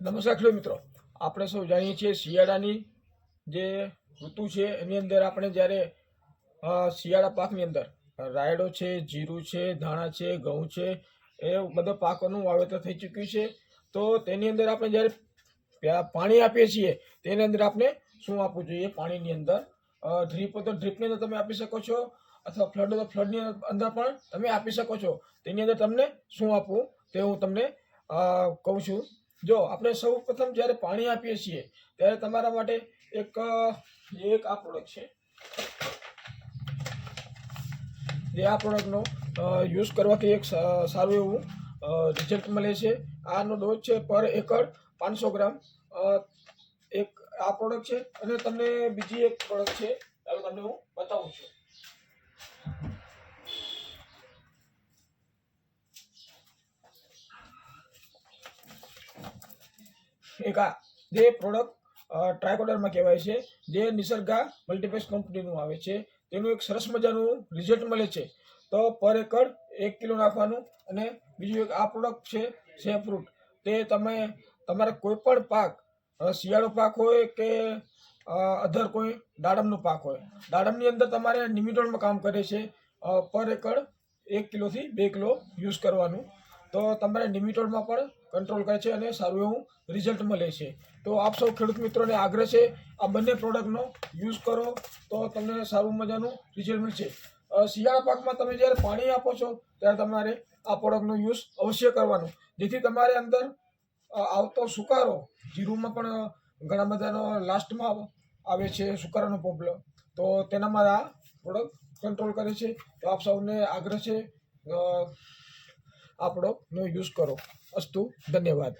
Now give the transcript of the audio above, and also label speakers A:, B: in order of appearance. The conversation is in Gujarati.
A: નમસ્કાર, ખેડૂત મિત્રો. આપણે સૌ જાણીએ છીએ શિયાળાની જે ઋતુ છે, એની અંદર આપણે જ્યારે શિયાળા પાકની અંદર રાયડો છે, જીરું છે, ધાણા છે, ઘઉં છે, એ બધા પાકોનું વાવેતર થઈ ચૂક્યું છે. તો તેની અંદર આપણે જ્યારે પાણી આપીએ છીએ, તેની અંદર આપણે શું આપવું જોઈએ? પાણીની અંદર ડ્રીપ હોય તો ડ્રીપની અંદર તમે આપી શકો છો, અથવા ફ્લડ તો ફ્લડની અંદર પણ તમે આપી શકો છો. તેની અંદર તમને શું આપવું તે હું તમને કહું છું. જો, આપણે સૌ પ્રથમ જ્યારે પાણી આપીએ છીએ, ત્યારે તમારા માટે એક એક આ પ્રોડક્ટ છે. જે આ પ્રોડક્ટનો યુઝ કરવાથી એક સારું એવું રિઝલ્ટ મળે છે. આનો ડોઝ છે પર એકર પાંચસો ગ્રામ. એક આ પ્રોડક્ટ છે અને તમને બીજી એક પ્રોડક્ટ છે. ચાલો તમને હું બતાવું છું. એક જે પ્રોડક્ટ ટ્રાયકોડરમાં કહેવાય છે. જે નિસર્ગા મલ્ટીપેક્સ કંપનીનું આવે છે. તેનું એક સરસ મજાનું રિઝલ્ટ મળે છે. તો પર એકર એક કિલો નાખવાનું અને બીજું એક આ પ્રોડક્ટ છે સેફ્રૂટ તે તમે તમારા કોઈ પણ પાક શિયાળો પાક હોય કે અધર કોઈ દાડમનો પાક હોય, દાડમની અંદર તમારે નિમિટોડમાં કામ કરે છે. પર એકર એક કિલોથી બે કિલો યુઝ કરવાનું. તો તમારે લિમિટેડમાં પણ કંટ્રોલ કરે છે અને સારું એવું રિઝલ્ટ મળે છે. તો આપ સૌ ખેડૂત મિત્રોને આગ્રહ છે, આ બંને પ્રોડક્ટનો યુઝ કરો તો તમને સારું મજાનું રિઝલ્ટ મળશે. શિયાળા પાકમાં તમે જ્યારે પાણી આપો છો, ત્યારે તમારે આ પ્રોડક્ટનો યુઝ અવશ્ય કરવાનો. જેથી તમારે અંદર આવતો સુકારો, જીરુમાં પણ ઘણા બધાનો લાસ્ટમાં આવે છે, સુકારાનો પ્રોબ્લેમ તો તેનામાં આ પ્રોડક્ટ કંટ્રોલ કરે છે. તો આપ સૌને આગ્રહ છે આ પ્રોડક્ટનો યુઝ કરો. અસ્તુ ધન્યવાદ.